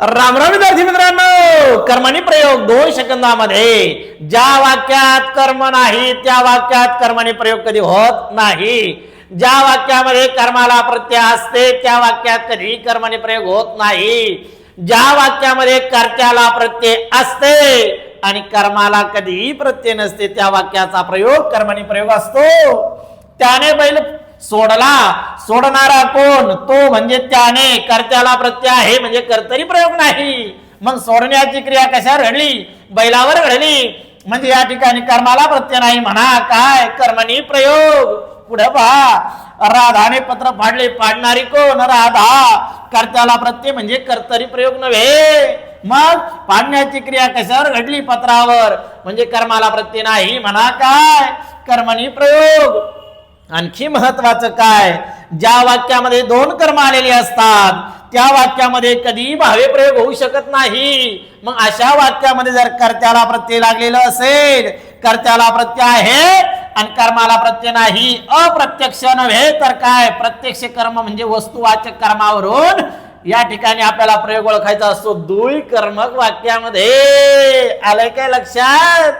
रामराम विद्यार्थी मित्रांनो कर्मणी प्रयोग दोन सेकंदामध्ये ज्या वाक्यात कर्म नाही त्या वाक्यात कर्मणी प्रयोग कधी होत नाही. ज्या वाक्यामध्ये कर्माला प्रत्यय असते त्या वाक्यात कधी कर्मणी प्रयोग होत नाही. ज्या वाक्यामध्ये कर्त्याला प्रत्यय असते आणि कर्माला कधीही प्रत्यय नसते त्या वाक्याचा प्रयोग कर्मणी प्रयोग असतो. त्याने बैल सोडला. सोडणारा कोण? तो म्हणजे त्याने. कर्त्याला प्रत्यय आहे म्हणजे कर्तरी प्रयोग नाही. मग सोडण्याची क्रिया कशा घडली? बैलावर घडली. म्हणजे या ठिकाणी कर्माला प्रत्यय नाही म्हणा. काय? कर्मणी प्रयोग. पुढे पहा. राधाने पत्र फाडले. पाडणारी कोण? राधा. कर्त्याला प्रत्यय म्हणजे कर्तरी प्रयोग नव्हे. मग पाडण्याची क्रिया कशावर घडली पत्रावर? म्हणजे कर्माला प्रत्यय नाही म्हणा. काय? कर्मणी प्रयोग. आणखी महत्वाचं काय? ज्या वाक्यामध्ये दोन कर्म आलेले असतात त्या वाक्यामध्ये कधी भावे प्रयोग होऊ शकत नाही. मग अशा वाक्यामध्ये जर कर्त्याला प्रत्यय लागलेलं असेल कर्त्याला प्रत्यय आहे आणि कर्माला प्रत्यय नाही अप्रत्यक्ष नव्हे तर काय? प्रत्यक्ष कर्म म्हणजे वस्तुवाचक कर्मावरून या ठिकाणी आपल्याला प्रयोग ओळखायचा असतो. दुई कर्मक वाक्यामध्ये. आलंय काय लक्षात?